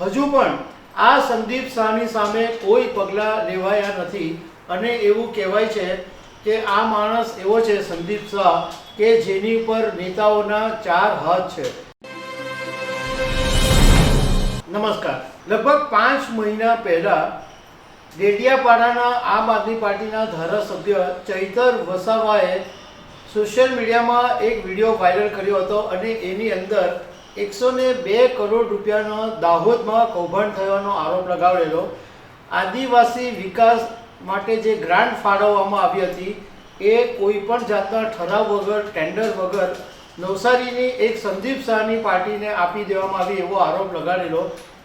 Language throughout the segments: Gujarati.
હજુ પણ આ સંદીપ શાહની સામે કોઈ પગલાં લેવાયા નથી અને એવું કહેવાય છે કે આ માણસ એવો છે સંદીપ શાહ કે જેની ઉપર નેતાઓના ચાર હાથ છે. નમસ્કાર. લગભગ પાંચ મહિના પહેલા ડેડિયાપાડાના આમ આદમી પાર્ટીના ધારાસભ્ય ચૈતર વસાવાએ સોશિયલ મીડિયામાં એક વીડિયો વાયરલ કર્યો હતો અને એની અંદર એકસો ને બે કરોડ રૂપિયાનો દાહોદમાં કૌભાંડ થવાનો આરોપ લગાવેલો આદિવાસી વિકાસ માટે જે ગ્રાન્ટ ફાળવવામાં આવી હતી, એ કોઈ પણ જાતના ઠરાવ વગર, ટેન્ડર વગર નવસારીની એક સંદીપ શાહની પાર્ટીને આપી દેવામાં આવી એવો આરોપ લગાડેલો.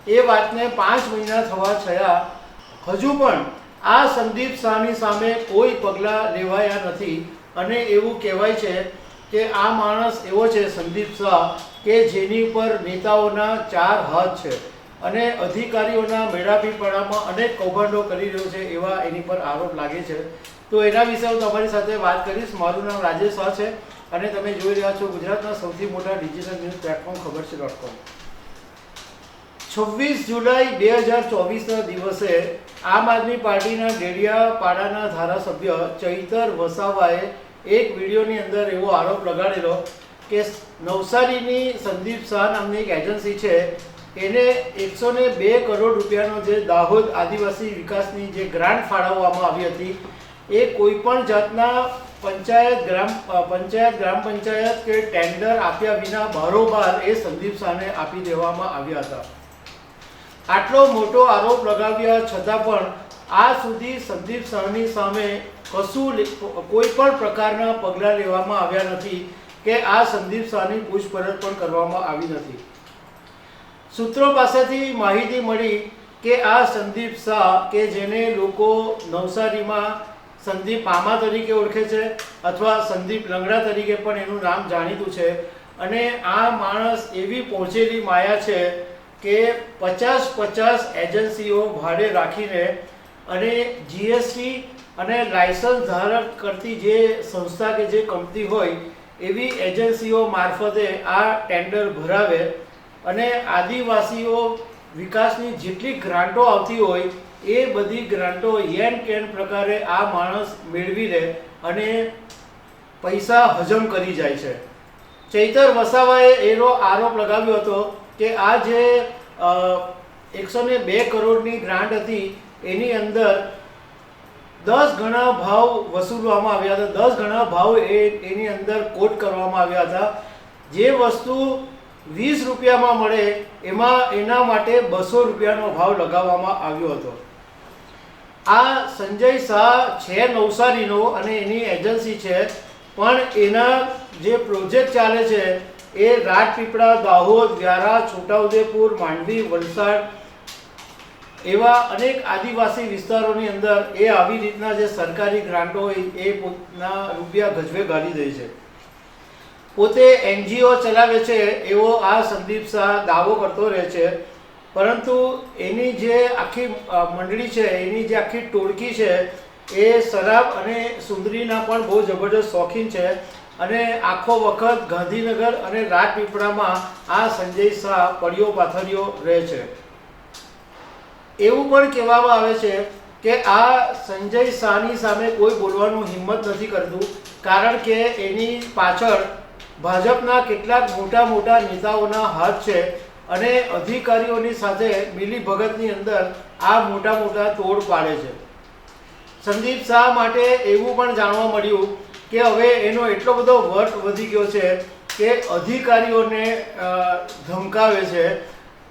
એ વાતને પાંચ મહિના થવા થયા. હજુ પણ આ સંદીપ શાહની સામે કોઈ પગલાં લેવાયા નથી અને એવું કહેવાય છે કે આ માણસ એવો છે, સંદીપ શાહ, કે જેની ઉપર નેતાઓના ચાર હાથ છે અને અધિકારીઓના મેળાપીપણામાં અનેક કૌભાંડો કરી રહ્યો છે એવા એની પર આરોપ લાગે છે. તો એના વિશે હું તમારી સાથે વાત કરીશ. મારું નામ રાજેશ શાહ છે અને તમે જોઈ રહ્યા છો ગુજરાતના સૌથી મોટા ડિજિટલ ન્યૂઝ પ્લેટફોર્મ ખબર છે ડોટ કોમ. છવ્વીસ જુલાઈ બે હજાર ચોવીસના દિવસે આમ આદમી પાર્ટીના ડેડિયાપાડાના ધારાસભ્ય ચૈતર વસાવાએ એક વિડીયોની અંદર એવો આરોપ લગાડેલો કે નવસારીની સંદીપ શાહ નામની એક એજન્સી છે, એને એકસો ને બે કરોડ રૂપિયાનો જે દાહોદ આદિવાસી વિકાસની જે ગ્રાન્ટ ફાળવવામાં આવી હતી, એ કોઈ પણ જાતના પંચાયત ગ્રામ પંચાયત ગ્રામ પંચાયત કે ટેન્ડર આપ્યા વિના બારોબાર એ સંદીપ શાહને આપી દેવામાં આવ્યા હતા. આટલો મોટો આરોપ લગાવ્યા છતાં પણ આ સુધી સંદીપ શાહની સામે કશું કોઈ પણ પ્રકારના પગલાં લેવામાં આવ્યા નથી કે આ સંદીપ શાહની પૂછપરછ પણ કરવામાં આવી નથી. સૂત્રો પાસેથી માહિતી મળી કે આ સંદીપ શાહ કે જેને લોકો નવસારીમાં સંદીપ મામા તરીકે ઓળખે છે અથવા સંદીપ લંગડા તરીકે પણ એનું નામ જાણીતું છે અને આ માણસ એવી પહોંચેલી માયા છે કે પચાસ પચાસ એજન્સીઓ ભાડે રાખીને અને જીએસટી અને લાયસન્સ ધારક કરતી જે સંસ્થા કે જે કંપની હોય, એવી એજન્સીઓ મારફતે આ ટેન્ડર ભરાવે અને આદિવાસીઓ વિકાસની જેટલી ગ્રાન્ટો આવતી હોય, એ બધી ગ્રાન્ટો યેન કેન પ્રકારે આ માણસ મેળવી લે અને પૈસા હજમ કરી જાય છે. ચૈતર વસાવાએ એનો આરોપ લગાવ્યો હતો કે આ જે એકસો ને બે કરોડની ગ્રાન્ટ હતી, એની અંદર દસ ગણા ભાવ વસૂલવામાં આવ્યા હતા. દસ ગણા ભાવ એ એની અંદર કોટ કરવામાં આવ્યા હતા. જે વસ્તુ વીસ રૂપિયામાં મળે, એમાં એના માટે બસો રૂપિયાનો ભાવ લગાવવામાં આવ્યો હતો. આ સંજય શાહ છે નવસારીનો અને એની એજન્સી છે, પણ એના જે પ્રોજેક્ટ ચાલે છે એ રાજપીપળા દાહોદ, વ્યારા, છોટાઉદેપુર, માંડવી, વલસાડ એવા અનેક આદિવાસી વિસ્તારોની અંદર એ આવી રીતના જે સરકારી ગ્રાન્ટો હોય એ પોતાના રૂપિયા ગજવે ગાળી દે છે. પોતે એનજીઓ ચલાવે છે, એવો આ સંદીપ શાહ દાવો કરતો રહે છે. પરંતુ એની જે આખી મંડળી છે, એની જે આખી ટોળકી છે, એ શરાબ અને સુંદરીના પણ બહુ જબરજસ્ત શોખીન છે અને આખો વખત ગાંધીનગર અને રાજપીપળામાં આ સંજય શાહ પડ્યો પાથર્યો રહે છે. એવું પણ કહેવામાં આવે છે કે આ સંજય શાહની સામે કોઈ બોલવાનું હિંમત નથી કરતું, કારણ કે એની પાછળ ભાજપના કેટલાક મોટા મોટા નેતાઓના હાથ છે અને અધિકારીઓની સાથે મિલીભગતની અંદર આ મોટા મોટા તોડ પાડે છે. સંદીપ શાહ માટે એવું પણ જાણવા મળ્યું કે હવે એનો એટલો બધો વટ વધી ગયો છે કે અધિકારીઓને ધમકાવે છે.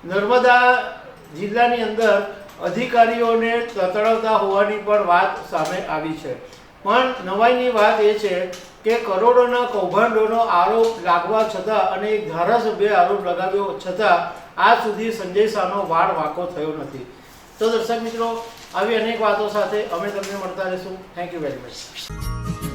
નર્મદા જિલ્લાની અંદર અધિકારીઓને તતડવતા હોવાની પણ વાત સામે આવી છે. પણ નવાઈની વાત એ છે કે કરોડોના કૌભાંડોનો આરોપ લાગવા છતાં અને એક ધારાસભ્ય આરોપ લગાવ્યો છતાં આજ સુધી સંજય શાહનો વાળ વાંકો થયો નથી. તો દર્શક મિત્રો, આવી અનેક વાતો સાથે અમે તમને મળતા રહીશું. Thank you very much